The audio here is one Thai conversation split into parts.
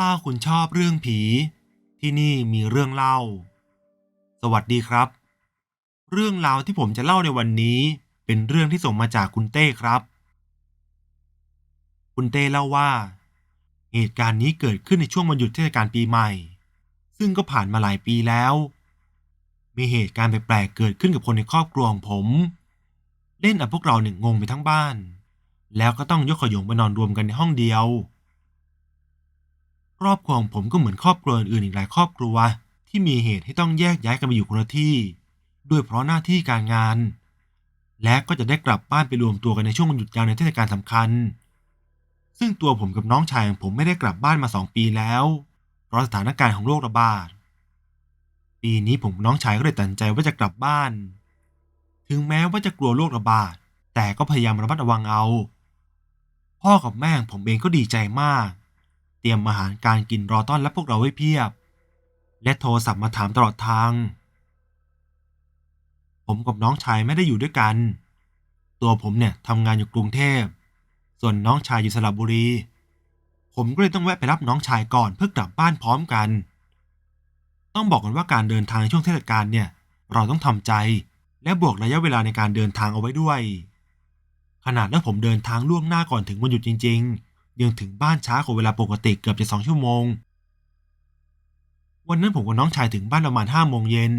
ถ้าคุณชอบเรื่องผี ที่นี่มีเรื่องเล่า สวัสดีครับ เรื่องราวที่ผมจะเล่าในวันนี้ เป็นเรื่องที่ส่งมาจากคุณเต้ครับ คุณเต้เล่าว่า เหตุการณ์นี้เกิดขึ้นในช่วงวันหยุดเทศกาลปีใหม่ ซึ่งก็ผ่านมาหลายปีแล้วมีเหตุการณ์แปลกๆเกิดขึ้นกับคนในครอบครัวของผม เล่นเอาพวกเราหนึ่งงงไปทั้งบ้าน แล้วก็ต้องยกขยงไปนอนรวมกันในห้องเดียว ครอบครัวของผมก็เหมือนครอบครัวอื่นอีกหลายครอบครัว ที่มีเหตุให้ต้องแยกย้ายกันไปอยู่คนละที่ ด้วยเพราะหน้าที่การงาน และก็จะได้กลับบ้านไปรวมตัวกันในช่วงวันหยุดยาวในเทศกาลสำคัญ ซึ่งตัวผมกับน้องชายของผมไม่ได้กลับบ้านมาสองปีแล้ว เพราะสถานการณ์ของโรคระบาดปีนี้ผมน้องชายก็เลยตัดสินใจว่าจะกลับบ้าน ถึงแม้ว่าจะกลัวโรคระบาดแต่ก็พยายามระมัดระวังเอา พ่อกับแม่ของผมเองก็ดีใจมาก เตรียมอาหารการกินรอต้อนรับพวกเราไว้เพียบ และโทรศัพท์มาถามตลอดทาง ผมกับน้องชายไม่ได้อยู่ด้วยกัน ตัวผมเนี่ยทำงานอยู่กรุงเทพ ส่วนน้องชายอยู่สระบุรี ผมก็เลยต้องแวะไปรับน้องชายก่อนเพื่อกลับบ้านพร้อมกัน ต้องบอกกันว่าการเดินทางในช่วงเทศกาลเนี่ยเราต้องทำใจและบวกระยะเวลาในการเดินทางเอาไว้ด้วย ขนาดนั้นผมเดินทางล่วงหน้าก่อนถึงวันหยุดจริง ๆ ยังถึงบ้านช้ากว่าเวลาปกติเกือบจะสองชั่วโมง วันนั้นผมกับน้องชายถึงบ้านประมาณห้าโมงเย็น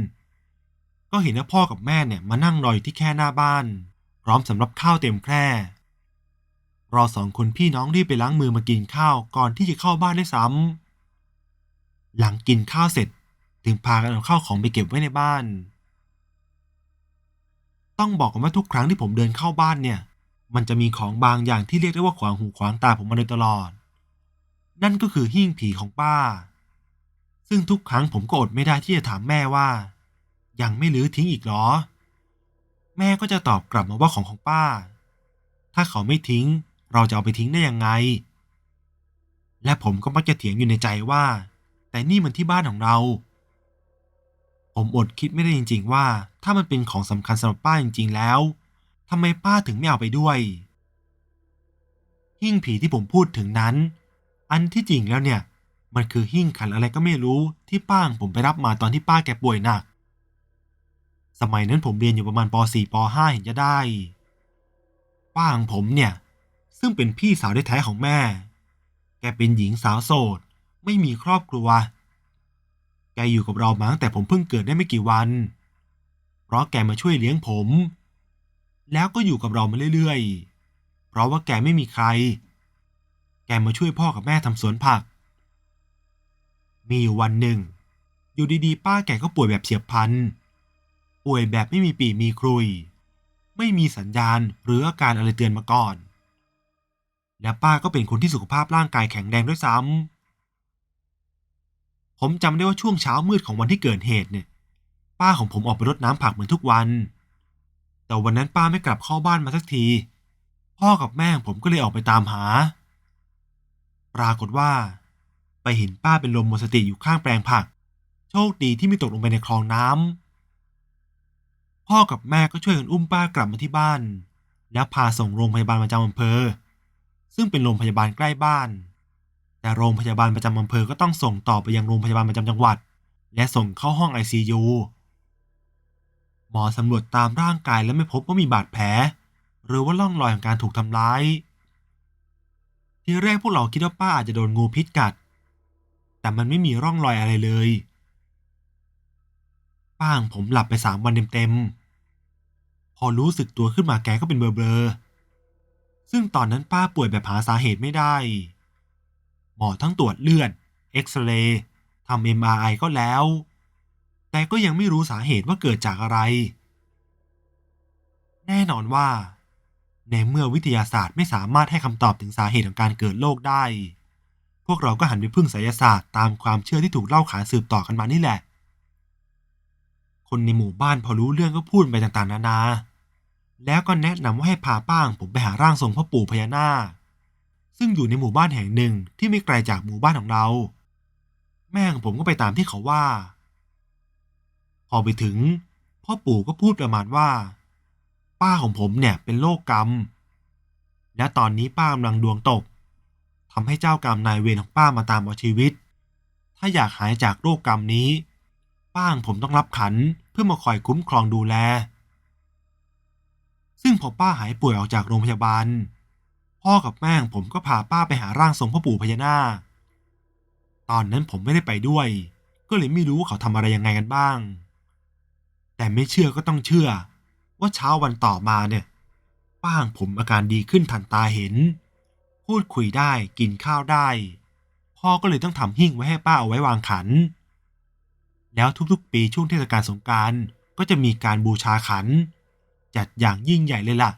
ก็เห็นว่าพ่อกับแม่เนี่ยมานั่งรออยู่ที่แค่หน้าบ้าน พร้อมสำหรับข้าวเต็มแคร่เราสองคนพี่น้องรีบไปล้างมือมากินข้าวก่อนที่จะเข้าบ้านได้ซ้ำหลังกินข้าวเสร็จถึงพากันเอาข้าวของไปเก็บไว้ในบ้าน ต้องบอกกันว่าทุกครั้งที่ผมเดินเข้าบ้านเนี่ย มันจะมีของบางอย่างที่เรียกได้ว่าขวางหูขวางตาผมมาโดยตลอด นั่นก็คือหิ้งผีของป้า ซึ่งทุกครั้งผมก็อดไม่ได้ที่จะถามแม่ว่า ยังไม่ลื้อทิ้งอีกหรอ แม่ก็จะตอบกลับมาว่าของของป้า ถ้าเขาไม่ทิ้ง เราจะเอาไปทิ้งได้ยังไง และผมก็มักจะเถียงอยู่ในใจว่า แต่นี่มันที่บ้านของเรา ผมอดคิดไม่ได้จริง ๆ ว่า ถ้ามันเป็นของสำคัญสำหรับป้าจริง ๆ แล้ว ทำไมป้าถึงไม่เอาไปด้วย หิ้งผีที่ผมพูดถึงนั้น อันที่จริงแล้วเนี่ย มันคือหิ้งขันอะไรก็ไม่รู้ที่ป้าของผมไปรับมาตอนที่ป้าแกป่วยหนัก สมัยนั้นผมเรียนอยู่ประมาณป .4 ป .5 เห็นจะได้ ป้าของผมเนี่ย ซึ่งเป็นพี่สาวแท้ๆของแม่ แกเป็นหญิงสาวโสด ไม่มีครอบครัว แกอยู่กับเรามาตั้งแต่ผมเพิ่งเกิดได้ไม่กี่วัน เพราะแกมาช่วยเลี้ยงผม แล้วก็อยู่กับเรามาเรื่อยๆ เพราะว่าแกไม่มีใคร แกมาช่วยพ่อกับแม่ทำสวนผัก มีวันหนึ่ง อยู่ดีๆ ป้าแกก็ป่วยแบบเฉียบพลัน ป่วยแบบไม่มีปีมีครุย ไม่มีสัญญาณหรืออาการอะไรเตือนมาก่อน และป้าก็เป็นคนที่สุขภาพร่างกายแข็งแรงด้วยซ้ำ ผมจำได้ว่าช่วงเช้ามืดของวันที่เกิดเหตุเนี่ย ป้าของผมออกไปรดน้ำผักเหมือนทุกวัน แต่วันนั้นป้าไม่กลับเข้าบ้านมาสักที พ่อกับแม่ของผมก็เลยออกไปตามหา ปรากฏว่า ไปเห็นป้าเป็นลมหมดสติอยู่ข้างแปลงผัก โชคดีที่ไม่ตกลงไปในคลองน้ำพ่อกับแม่ก็ช่วยกันอุ้มป้ากลับมาที่บ้าน แล้วพาส่งโรงพยาบาลประจำอำเภอ ซึ่งเป็นโรงพยาบาลใกล้บ้าน แต่โรงพยาบาลประจำอำเภอก็ต้องส่งต่อไปยังโรงพยาบาลประจำจังหวัด และส่งเข้าห้อง ICU ห มอสำรวจตามร่างกายและไม่พบว่ามีบาดแผล หรือว่าร่องรอยของการถูกทำร้าย ทีแรกพวกเราคิดว่าป้าอาจจะโดนงูพิษกัด แต่มันไม่มีร่องรอยอะไรเลย ป้าของผมหลับไปสามวันเต็มๆ พอรู้สึกตัวขึ้นมาแกก็เป็นเบลอๆซึ่งตอนนั้นป้าป่วยแบบหาสาเหตุไม่ได้ หมอทั้งตรวจเลือด เอ็กซเรย์ทำเอ็มไอก็แล้ว แต่ก็ยังไม่รู้สาเหตุว่าเกิดจากอะไร แน่นอนว่า ในเมื่อวิทยาศาสตร์ไม่สามารถให้คำตอบถึงสาเหตุของการเกิดโรคได้ พวกเราก็หันไปพึ่งไสยศาสตร์ตามความเชื่อที่ถูกเล่าขานสืบต่อกันมานี่แหละ คนในหมู่บ้านพอรู้เรื่องก็พูดไปต่างๆนานา แล้วก็แนะนำว่าให้พาป้างผมไปหาร่างทรงพ่อปู่พญานาคซึ่งอยู่ในหมู่บ้านแห่งหนึ่งที่ไม่ไกลจากหมู่บ้านของเรา แม่ของผมก็ไปตามที่เขาว่า อไปถึง พ่อปู่ก็พูดประมาณว่า ป้าของผมเนี่ยเป็นโรคกรรม และตอนนี้ป้ากำลังดวงตกทำให้เจ้ากรรมนายเวรของป้ามาตามเอาชีวิต ถ้าอยากหายจากโรคกรรมนี้ ป้าของผมต้องรับขันเพื่อมาคอยคุ้มครองดูแล ซึ่งพอป้าหายป่วยออกจากโรงพยาบาล พ่อกับแม่ของผมก็พาป้าไปหาร่างทรงพ่อปู่พญานาคตอนนั้นผมไม่ได้ไปด้วย ก็เลยไม่รู้ว่าเขาทำอะไรยังไงกันบ้าง แต่ไม่เชื่อก็ต้องเชื่อ ว่าเช้าวันต่อมาเนี่ย ป้างผมอาการดีขึ้นทันตาเห็น พูดคุยได้กินข้าวได้ พ่อก็เลยต้องทำหิ้งไว้ให้ป้าเอาไว้วางขัน แล้วทุกๆปีช่วงเทศกาลสงการก็จะมีการบูชาขัน จัดอย่างยิ่งใหญ่เลยล่ะ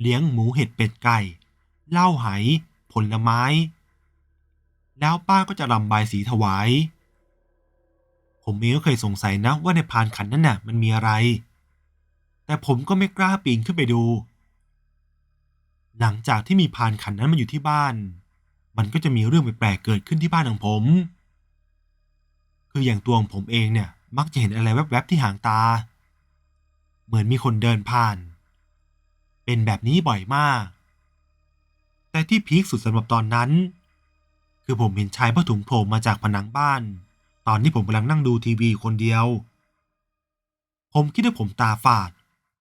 เลี้ยงหมูเห็ดเป็ดไก่เหล้าไหผลไม้ แล้วป้าก็จะรำบายสีถวาย ผมเองก็เคยสงสัยนะว่าในพานขันนั้นน่ะ มันมีอะไร แต่ผมก็ไม่กล้าปีนขึ้นไปดู หลังจากที่มีพานขันนั้นมาอยู่ที่บ้าน มันก็จะมีเรื่องแปลกๆเกิดขึ้นที่บ้านของผม คืออย่างตัวของผมเองเนี่ย มักจะเห็นอะไรแวบๆที่หางตา เหมือนมีคนเดินผ่าน เป็นแบบนี้บ่อยมาก แต่ที่พีคสุดสำหรับตอนนั้น คือผมเห็นชายผ้าถุงโผล่มาจากผนังบ้าน ตอนที่ผมกำลังนั่งดูทีวีคนเดียว ผมคิดว่าผมตาฝาด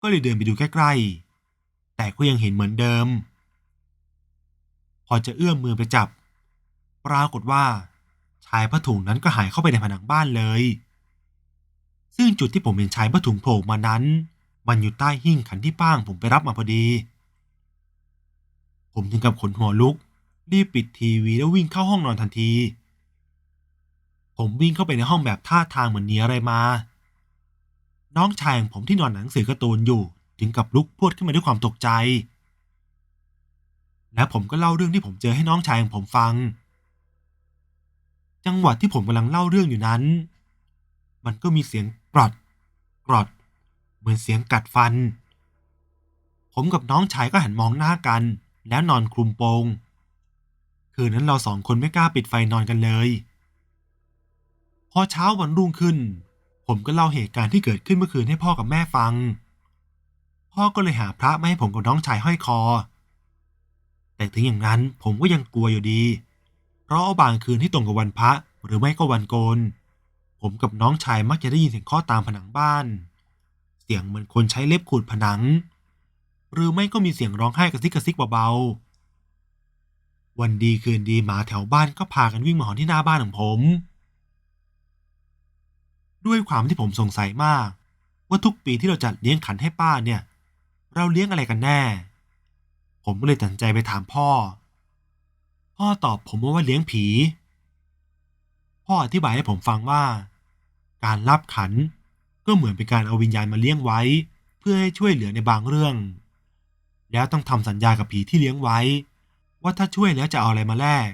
ก็เลยเดินไปดูใกล้ๆ แต่ก็ยังเห็นเหมือนเดิม พอจะเอื้อมมือไปจับ ปรากฏว่า ชายผ้าถุงนั้นก็หายเข้าไปในผนังบ้านเลย ซึ่งจุดที่ผมเห็นชายผ้าถุงโผล่มานั้น มันอยู่ใต้หิ้งขันที่ป้างผมไปรับมาพอดี ผมถึงกับขนหัวลุก รีบปิดทีวีแล้ววิ่งเข้าห้องนอนทันที ผมวิ่งเข้าไปในห้องแบบท่าทางเหมือนหนีอะไรมา น้องชายของผมที่นอนหนังสือการ์ตูนอยู่ถึงกับลุกพรวดขึ้นมาด้วยความตกใจ และผมก็เล่าเรื่องที่ผมเจอให้น้องชายของผมฟัง จังหวะที่ผมกำลังเล่าเรื่องอยู่นั้น มันก็มีเสียงกรอดกรอด เหมือนเสียงกัดฟัน ผมกับน้องชายก็หันมองหน้ากัน แล้วนอนคลุมโปง คืนนั้นเราสองคนไม่กล้าปิดไฟนอนกันเลย พอเช้าวันรุ่งขึ้น ผมก็เล่าเหตุการณ์ที่เกิดขึ้นเมื่อคืนให้พ่อกับแม่ฟัง พ่อก็เลยหาพระมาให้ผมกับน้องชายห้อยคอ แต่ถึงอย่างนั้นผมก็ยังกลัวอยู่ดี เพราะบางคืนที่ตรงกับวันพระหรือไม่ก็วันโกน ผมกับน้องชายมักจะได้ยินเสียงเคาะตามผนังบ้าน เสียงเหมือนคนใช้เล็บขูดผนัง หรือไม่ก็มีเสียงร้องไห้กระซิกกระซิกเบาๆวันดีคืนดีหมาแถวบ้านก็พากันวิ่งมาหอนที่หน้าบ้านของผม ด้วยความที่ผมสงสัยมาก ว่าทุกปีที่เราจัดเลี้ยงขันให้ป้าเนี่ย เราเลี้ยงอะไรกันแน่ ผมก็เลยตัดใจไปถามพ่อ พ่อตอบผมว่าเลี้ยงผี พ่ออธิบายให้ผมฟังว่า การรับขันก็เหมือนเป็นการเอาวิญญาณมาเลี้ยงไว้ เพื่อให้ช่วยเหลือในบางเรื่อง แล้วต้องทำสัญญากับผีที่เลี้ยงไว้ ว่าถ้าช่วยแล้วจะเอาอะไรมาแลก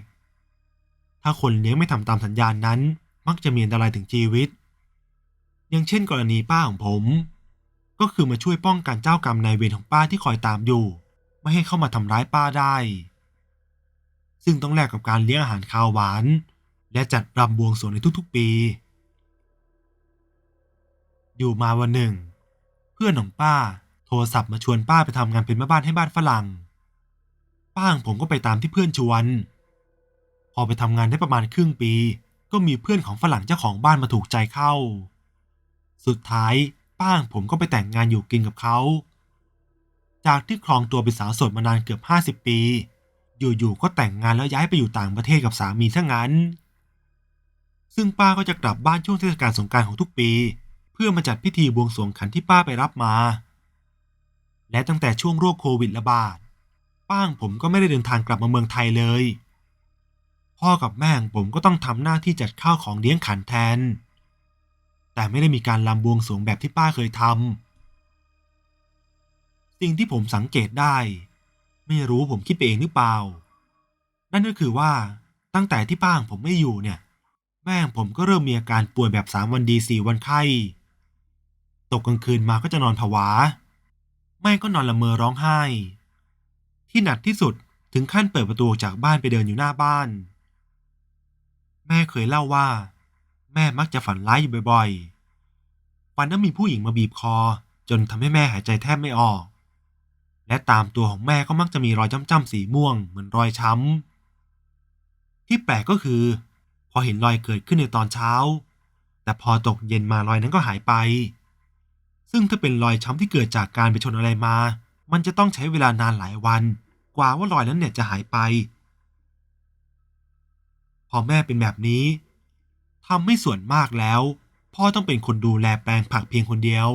ถ้าคนเลี้ยงไม่ทำตามสัญญานั้น มักจะมีอันตรายถึงชีวิต อย่างเช่นกรณีป้าของผม ก็คือมาช่วยป้องกันเจ้ากรรมนายเวรของป้าที่คอยตามอยู่ ไม่ให้เข้ามาทำร้ายป้าได้ ซึ่งต้องแลกกับการเลี้ยงอาหารคาวหวาน และจัดรำบวงสรวงในทุกๆปี อยู่มาวันหนึ่ง เพื่อนของป้าโทรศัพท์มาชวนป้าไปทำงานเป็นแม่บ้านให้บ้านฝรั่ง ป้าของผมก็ไปตามที่เพื่อนชวน พอไปทำงานได้ประมาณครึ่งปี ก็มีเพื่อนของฝรั่งเจ้าของบ้านมาถูกใจเข้า สุดท้ายป้างผมก็ไปแต่งงานอยู่กินกับเขา จากที่ครองตัวเป็นสาวโสดมานานเกือบห้าสิบปี อยู่ๆก็แต่งงานแล้วย้ายไปอยู่ต่างประเทศกับสามีซะงั้น ซึ่งป้าก็จะกลับบ้านช่วงเทศกาลสงการของทุกปี เพื่อมาจัดพิธีบวงสรวงขันที่ป้าไปรับมา และตั้งแต่ช่วงโรคโควิดระบาด ป้างผมก็ไม่ได้เดินทางกลับมาเมืองไทยเลย พ่อกับแม่งผมก็ต้องทำหน้าที่จัดข้าวของเลี้ยงขันแทน แต่ไม่ได้มีการลำบวงสรวงแบบที่ป้าเคยทำสิ่งที่ผมสังเกตได้ ไม่รู้ผมคิดไปเองหรือเปล่า นั่นก็คือว่าตั้งแต่ที่ป้าผมไม่อยู่เนี่ย แม่ผมก็เริ่มมีอาการป่วยแบบสามวันดีสี่วันไข้ตกกลางคืนมาก็จะนอนผวา ไม่ก็นอนละเมอร้องไห้ ที่หนักที่สุดถึงขั้นเปิดประตูจากบ้านไปเดินอยู่หน้าบ้าน แม่เคยเล่าว่า แม่มักจะฝันร้ายอยู่บ่อยๆ ฝันว่ามีผู้หญิงมาบีบคอ จนทำให้แม่หายใจแทบไม่ออก และตามตัวของแม่ก็มักจะมีรอยจ้ำๆสีม่วงเหมือนรอยช้ำ ที่แปลกก็คือ พอเห็นรอยเกิดขึ้นในตอนเช้า แต่พอตกเย็นมารอยนั้นก็หายไป ซึ่งถ้าเป็นรอยช้ำที่เกิดจากการไปชนอะไรมา มันจะต้องใช้เวลานานหลายวัน กว่าว่ารอยนั้นเนี่ยจะหายไป พอแม่เป็นแบบนี้ ทำให้ส่วนมากแล้ว พ่อต้องเป็นคนดูแลแปลงผักเพียงคนเดียว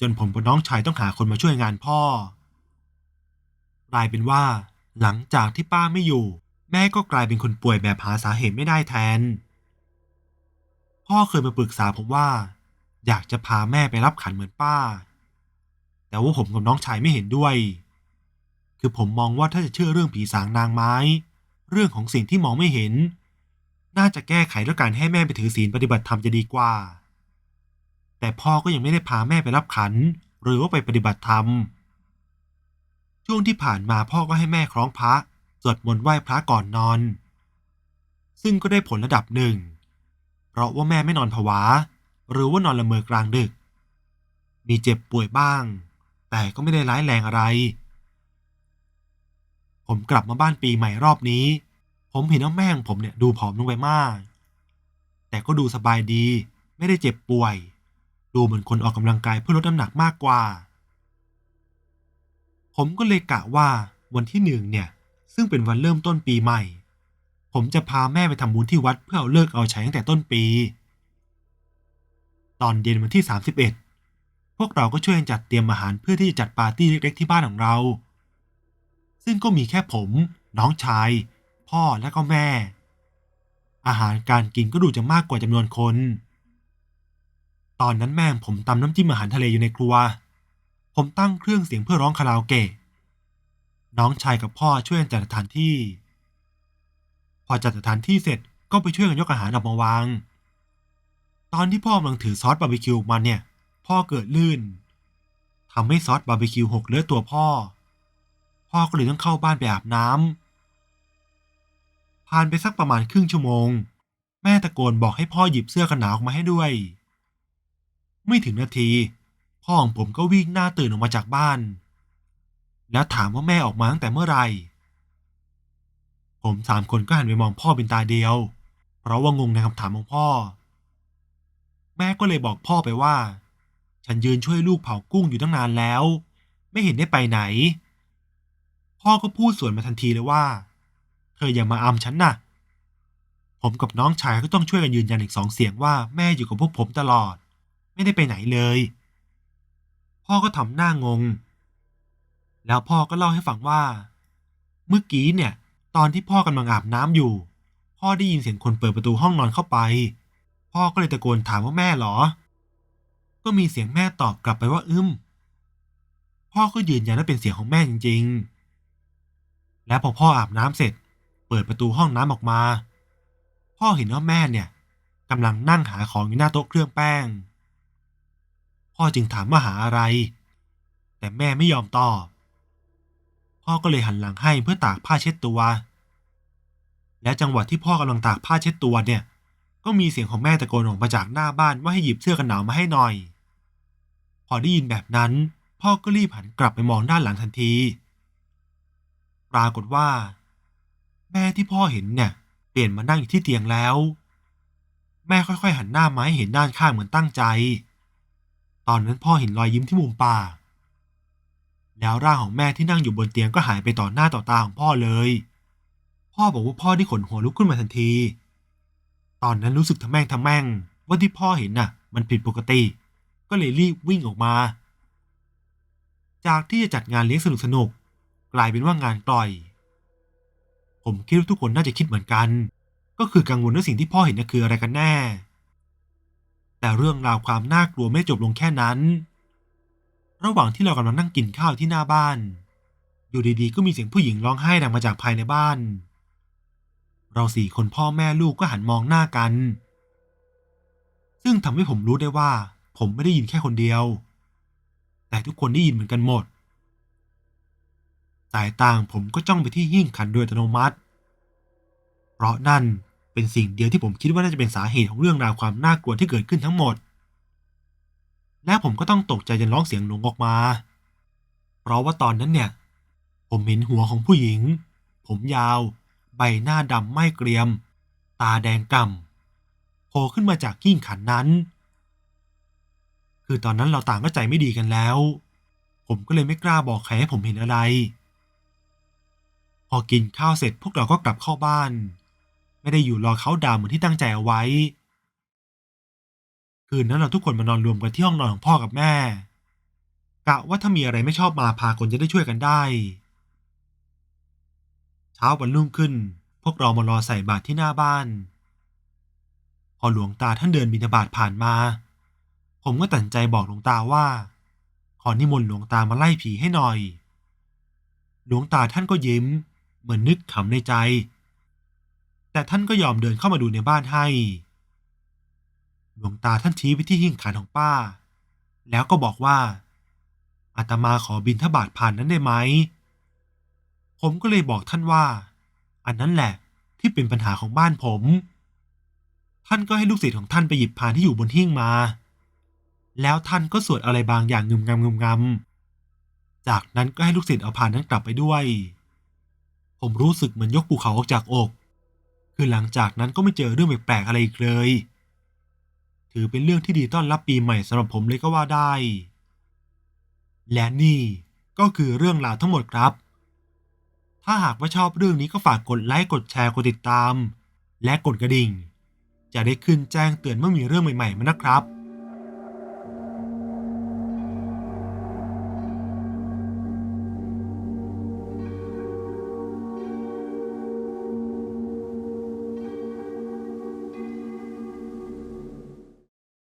จนผมกับน้องชายต้องหาคนมาช่วยงานพ่อกลายเป็นว่า หลังจากที่ป้าไม่อยู่ แม่ก็กลายเป็นคนป่วยแบบหาสาเหตุไม่ได้แทน พ่อเคยมาปรึกษาผมว่า อยากจะพาแม่ไปรับขันเหมือนป้า แต่ว่าผมกับน้องชายไม่เห็นด้วย คือผมมองว่าถ้าจะเชื่อเรื่องผีสางนางไม้ เรื่องของสิ่งที่มองไม่เห็น น่าจะแก้ไขด้วยการให้แม่ไปถือศีลปฏิบัติธรรมจะดีกว่า แต่พ่อก็ยังไม่ได้พาแม่ไปรับขัน หรือว่าไปปฏิบัติธรรม ช่วงที่ผ่านมาพ่อก็ให้แม่คล้องพระ สวดมนต์ไหว้พระก่อนนอน ซึ่งก็ได้ผลระดับหนึ่ง เพราะว่าแม่ไม่นอนผวา หรือว่านอนละเมอกลางดึก มีเจ็บป่วยบ้าง แต่ก็ไม่ได้ร้ายแรงอะไร ผมกลับมาบ้านปีใหม่รอบนี้ ผมเห็นว่าแม่ของผมเนี่ยดูผอมลงไปมาก แต่ก็ดูสบายดี ไม่ได้เจ็บป่วย ดูเหมือนคนออกกำลังกายเพื่อลดน้ำหนักมากกว่า ผมก็เลยกะว่าวันที่หนึ่งเนี่ย ซึ่งเป็นวันเริ่มต้นปีใหม่ ผมจะพาแม่ไปทำบุญที่วัดเพื่อเอาเลิกเอาใช้ตั้งแต่ต้นปี ตอนเย็นวันที่ 31 พวกเราก็ช่วยกันจัดเตรียมอาหารเพื่อที่จะจัดปาร์ตี้เล็กๆที่บ้านของเรา ซึ่งก็มีแค่ผม น้องชาย พ่อและก็แม่ อาหารการกินก็ดูจะมากกว่าจำนวนคน ตอนนั้นแม่ผมตำน้ำจิ้มอาหารทะเลอยู่ในครัว ผมตั้งเครื่องเสียงเพื่อร้องคาราโอเกะ น้องชายกับพ่อช่วยกันจัดสถานที่ พอจัดสถานที่เสร็จก็ไปช่วยกันยกอาหารออกมาวาง ตอนที่พ่อกำลังถือซอสบาร์บีคิวมาเนี่ย พ่อเกิดลื่นทำให้ซอสบาร์บีคิวหกเลอะตัวพ่อ พ่อก็เลยต้องเข้าบ้านไปอาบน้ำ ผ่านไปสักประมาณครึ่งชั่วโมง แม่ตะโกนบอกให้พ่อหยิบเสื้อกันหนาวออกมาให้ด้วย ไม่ถึงนาที พ่อของผมก็วิ่งหน้าตื่นออกมาจากบ้าน แล้วถามว่าแม่ออกมาตั้งแต่เมื่อไหร่ ผมสามคนก็หันไปมองพ่อเป็นตาเดียว เพราะว่างงในคำถามของพ่อ แม่ก็เลยบอกพ่อไปว่า ฉันยืนช่วยลูกเผากุ้งอยู่ตั้งนานแล้ว ไม่เห็นได้ไปไหน พ่อก็พูดสวนมาทันทีเลยว่า ออย่ามาอำฉันนะผมกับน้องชายก็ต้องช่วยกันยืนยันอีกสองเสียงว่าแม่อยู่กับพวกผมตลอด ไม่ได้ไปไหนเลย พ่อก็ทำหน้างง แล้วพ่อก็เล่าให้ฟังว่า เมื่อกี้เนี่ย ตอนที่พ่อกำลังอาบน้ำอยู่ พ่อได้ยินเสียงคนเปิดประตูห้องนอนเข้าไป พ่อก็เลยตะโกนถามว่าแม่เหรอ ก็มีเสียงแม่ตอบกลับไปว่าอึมพ่อก็ยืนยันว่าเป็นเสียงของแม่จริง ๆ และพอพ่ออาบน้ำเสร็จ ปิดประตูห้องน้ำออกมา พ่อเห็นว่าแม่เนี่ยกำลังนั่งหาของอยู่หน้าโต๊ะเครื่องแป้ง พ่อจึงถามว่าหาอะไร แต่แม่ไม่ยอมตอบ พ่อก็เลยหันหลังให้เพื่อตากผ้าเช็ดตัว และจังหวะที่พ่อกำลังตากผ้าเช็ดตัวเนี่ย ก็มีเสียงของแม่ตะโกนออกมาจากหน้าบ้านว่าให้หยิบเสื้อกันหนาวมาให้หน่อย พอได้ยินแบบนั้น พ่อก็รีบหันกลับไปมองด้านหลังทันที ปรากฏว่า แม่ที่พ่อเห็นเนี่ยเปลี่ยนมานั่งอยู่ที่เตียงแล้ว แม่ค่อยๆ หันหน้ามาให้เห็นด้านข้างเหมือนตั้งใจ ตอนนั้นพ่อเห็นรอยยิ้มที่มุมปากแล้วร่างของแม่ที่นั่งอยู่บนเตียงก็หายไปต่อหน้าต่อตาของพ่อเลย พ่อบอกว่าพ่อที่ขนหัวลุกขึ้นมาทันที ตอนนั้นรู้สึกทำแม่งทำแม่งว่าที่พ่อเห็นน่ะ มันผิดปกติ ก็เลยรีบวิ่งออกมา จากที่จะจัดงานเลี้ยงสนุกสนุกๆกลายเป็นว่างานกล่อย ผมคิดว่าทุกคนน่าจะคิดเหมือนกัน ก็คือกังวลว่าสิ่งที่พ่อเห็นน่ะคืออะไรกันแน่ แต่เรื่องราวความน่ากลัวไม่จบลงแค่นั้น ระหว่างที่เรากำลังนั่งกินข้าวที่หน้าบ้าน อยู่ดีๆ ก็มีเสียงผู้หญิงร้องไห้ดังมาจากภายในบ้าน เราสี่คนพ่อแม่ลูกก็หันมองหน้ากัน ซึ่งทำให้ผมรู้ได้ว่า ผมไม่ได้ยินแค่คนเดียว แต่ทุกคนได้ยินเหมือนกันหมด สายตางผมก็จ้องไปที่หิ้งขันโดยอัตโนมัติ เพราะนั่นเป็นสิ่งเดียวที่ผมคิดว่าน่าจะเป็นสาเหตุของเรื่องราวความน่ากลัวที่เกิดขึ้นทั้งหมด และผมก็ต้องตกใจจนร้องเสียงหลงออกมา เพราะว่าตอนนั้นเนี่ย ผมเห็นหัวของผู้หญิง ผมยาว ใบหน้าดำไม้เกรียม ตาแดงก่ำโผล่ขึ้นมาจากกิ้งขันนั้น คือตอนนั้นเราต่างก็ใจไม่ดีกันแล้ว ผมก็เลยไม่กล้าบอกใครให้ผมเห็นอะไร อกินข้าวเสร็จพวกเราก็กลับเข้าบ้าน ไม่ได้อยู่รอเขาดาวเหมือนที่ตั้งใจเอาไว้ คืนนั้นเราทุกคนมานอนรวมกันที่ห้องนอนของพ่อกับแม่ กะว่าถ้ามีอะไรไม่ชอบมาพากลจะได้ช่วยกันได้ เช้าวันรุ่งขึ้น พวกเรามารอใส่บาตรที่หน้าบ้าน พอหลวงตาท่านเดินบิณฑบาตผ่านมา ผมก็ตัดใจบอกหลวงตาว่า ขอนิมนต์หลวงตามาไล่ผีให้หน่อย หลวงตาท่านก็ยิ้ม เหมือนนึกขำในใจ แต่ท่านก็ยอมเดินเข้ามาดูในบ้านให้ หลวงตาท่านชี้ไปที่หิ้งขันของป้า แล้วก็บอกว่าอาตมาขอบินทบาทผ่านนั้นได้ไหม ผมก็เลยบอกท่านว่า อันนั้นแหละที่เป็นปัญหาของบ้านผม ท่านก็ให้ลูกศิษย์ของท่านไปหยิบพานที่อยู่บนหิ้งมา แล้วท่านก็สวดอะไรบางอย่างงึมงำงึมงำจากนั้นก็ให้ลูกศิษย์เอาพานนั้นกลับไปด้วย ผมรู้สึกเหมือนยกภูเขาออกจากอก คือหลังจากนั้นก็ไม่เจอเรื่องแปลกๆอะไรอีกเลย ถือเป็นเรื่องที่ดีต้อนรับปีใหม่สำหรับผมเลยก็ว่าได้ และนี่ก็คือเรื่องราวทั้งหมดครับ ถ้าหากว่าชอบเรื่องนี้ก็ฝากกดไลค์ กดแชร์ กดติดตาม และกดกระดิ่ง จะได้ขึ้นแจ้งเตือนเมื่อมีเรื่องใหม่ๆมานะครับ